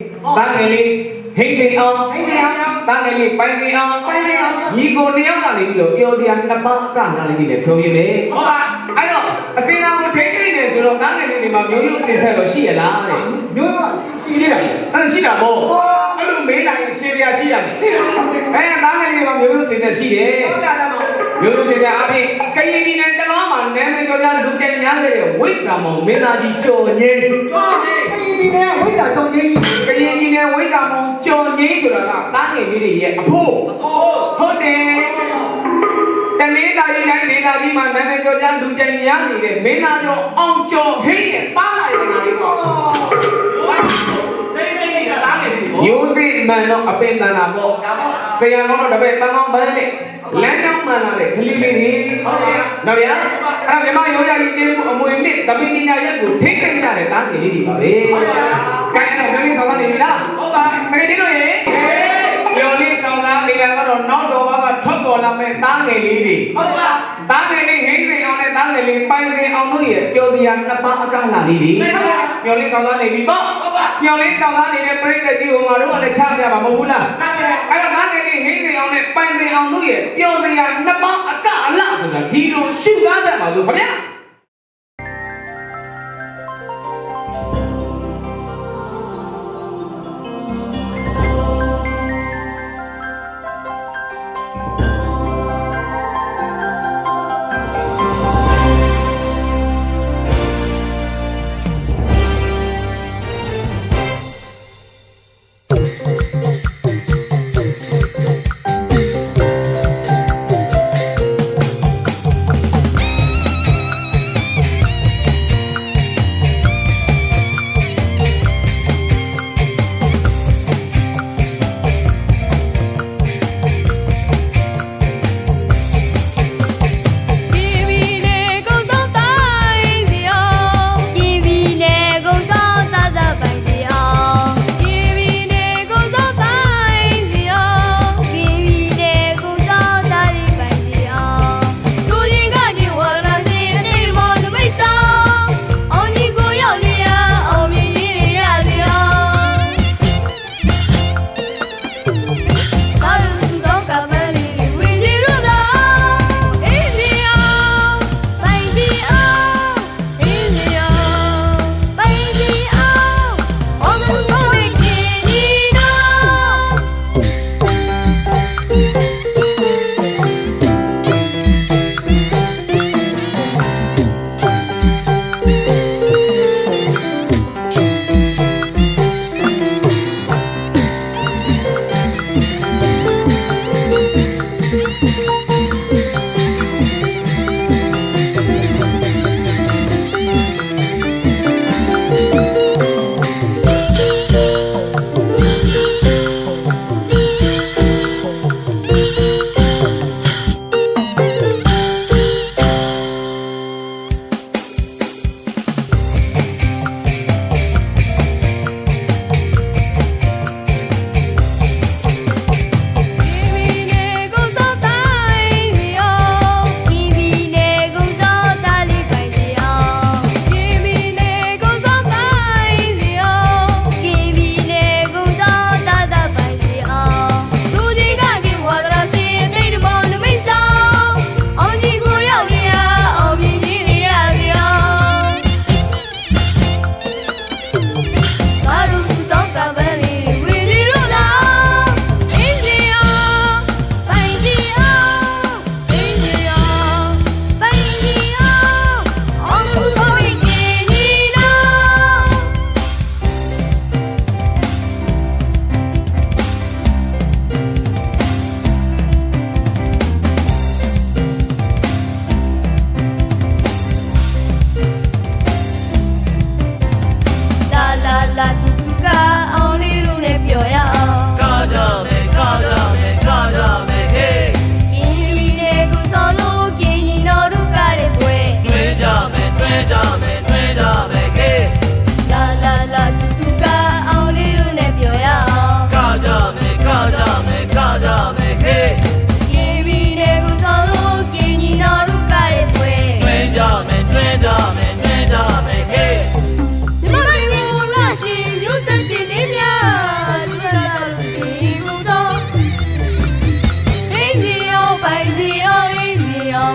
တန်းငယ်လေးဟိတ်စိန်အောင်ဟိတ်စိန်အောင်တန်းငယ်လေးပိုင်စိန်အောင်ပိုင်စိန်အောင်ညီကိုတယောက်ကနေပြီးတော့ပြောစရာနှစ်ပါးကနားလေးနဲ့ဖြောပြမယ်ဟုတ်ပါအဲ့တော့အစင်တော်ကိုထိတ်ထိတ်နေဆိုတော့တန်းငယ်လေးတွေမှာမျိုးရိုးအစင်ဆက်တော့ရှိရလားတဲ့မျိုးကစီလေးတာလေအဲ့ရှိတာပေါ့ဟောအဲ့လိုမေးနိုင်ရင်ဖြေပြရှိရမယ်စီတာဟုတ်တယ်အဲတန်းငယ်လေးတွေမှာမျိုးရိုးအစင်ဆက်ရှိတယ်ဟုတ်တာတော့မျိုးရိုးအစင်ဆက်အပြင်ကရင်ပြည်နယ်တလောမှာနာမည်ကျော်ကြလူကျန်များခဲ့တဲ့ဝိဇ္ဇာမောင်မင်းသားကြီးကျော်ငင်းကျော်နေပြည် ပြည်နဲ့ဝိဇ္ဇာကျော်ကြီးကရင်ပြည်နယ်ဝိဇ္ဇာမောင်ကျော်ငင်းဆိုတာကတန်းငယ်လေးတွေရဲ့အဖို့ဟောဟုတ်တယ်တနေ့တာရီတိုင်းဒေသကြီးမှာနာမည်ကျော်ကြလူကျန်များနေတဲ့မင်းသားကျော်အောင်ကျော်ဟိရဲ့တားလာရတာလေးပေါ့တိတ်တိတ်နေတာလားလေဒီဘောရိုးစိ မှန်တော့အပင်တန်တာပေါ့ဒါပေါ့ဆရာကောင်းတော့တပည့်တန်ကောင်းပန်းနဲ့လမ်းကြောင်းမှန်လာတဲ့ခလီလေးတွေဟုတ်ပါနော်ဗျာအဲ့ဒါမြမရိုးရည်ကျင်းမှုအမွေနဲ့တပည့်ပညာရက်ကိုထိတ်သိမ်းရတဲ့တားငယ်လေးတွေပါပဲဟုတ်ပါကိုင်းတော့ပြောရင်းဆောင်ကနေပြီလားဟုတ်ပါတကယ်ကြီးလို့ရေပြောလေးဆောင်သားနေရာကတော့နောက်တော်ကထွက်ပေါ်လာမဲ့တားငယ်လေးတွေဟုတ်ပါတားငယ်လေးဟိန်းစိန်အောင်နဲ့တား ငယ်လေးပိုင်စိန်အောင်တို့ရဲ့ပျော်စရာနှစ်ပါးအကလာလေးတွေမျော်လေးဆောင်သားနေပြီပေါ့ဟုတ်ပါမျော်လေးဆောင်သားနေတဲ့ပြိတ္တကြီးကိုငါတို့ကလည်းချပြမှာမဟုတ်ဘူးလားထားတယ်အဲ့တော့တားငယ်လေးဟိန်းစိန်အောင်နဲ့ပိုင်စိန်အောင်တို့ရဲ့ပျော်စရာနှစ်ပါးအကအလဆိုတာဒီလိုရှုသားကြပါစို့ခင်ဗျာ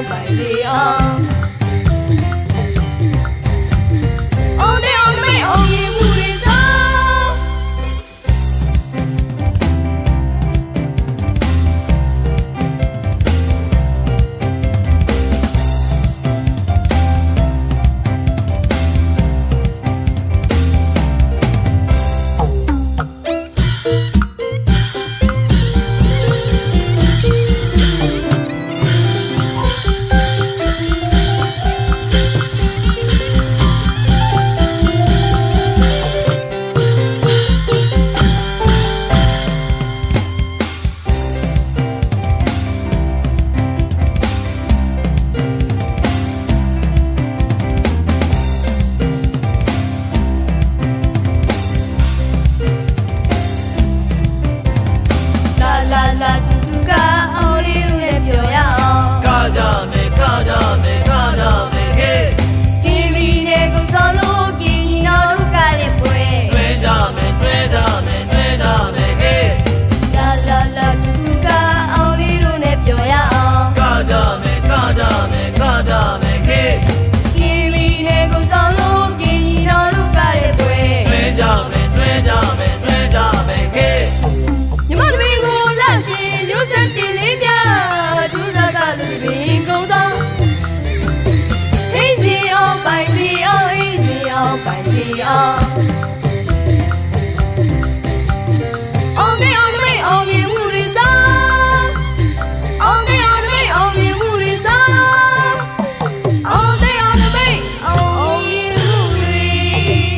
麦里奥。Thank you.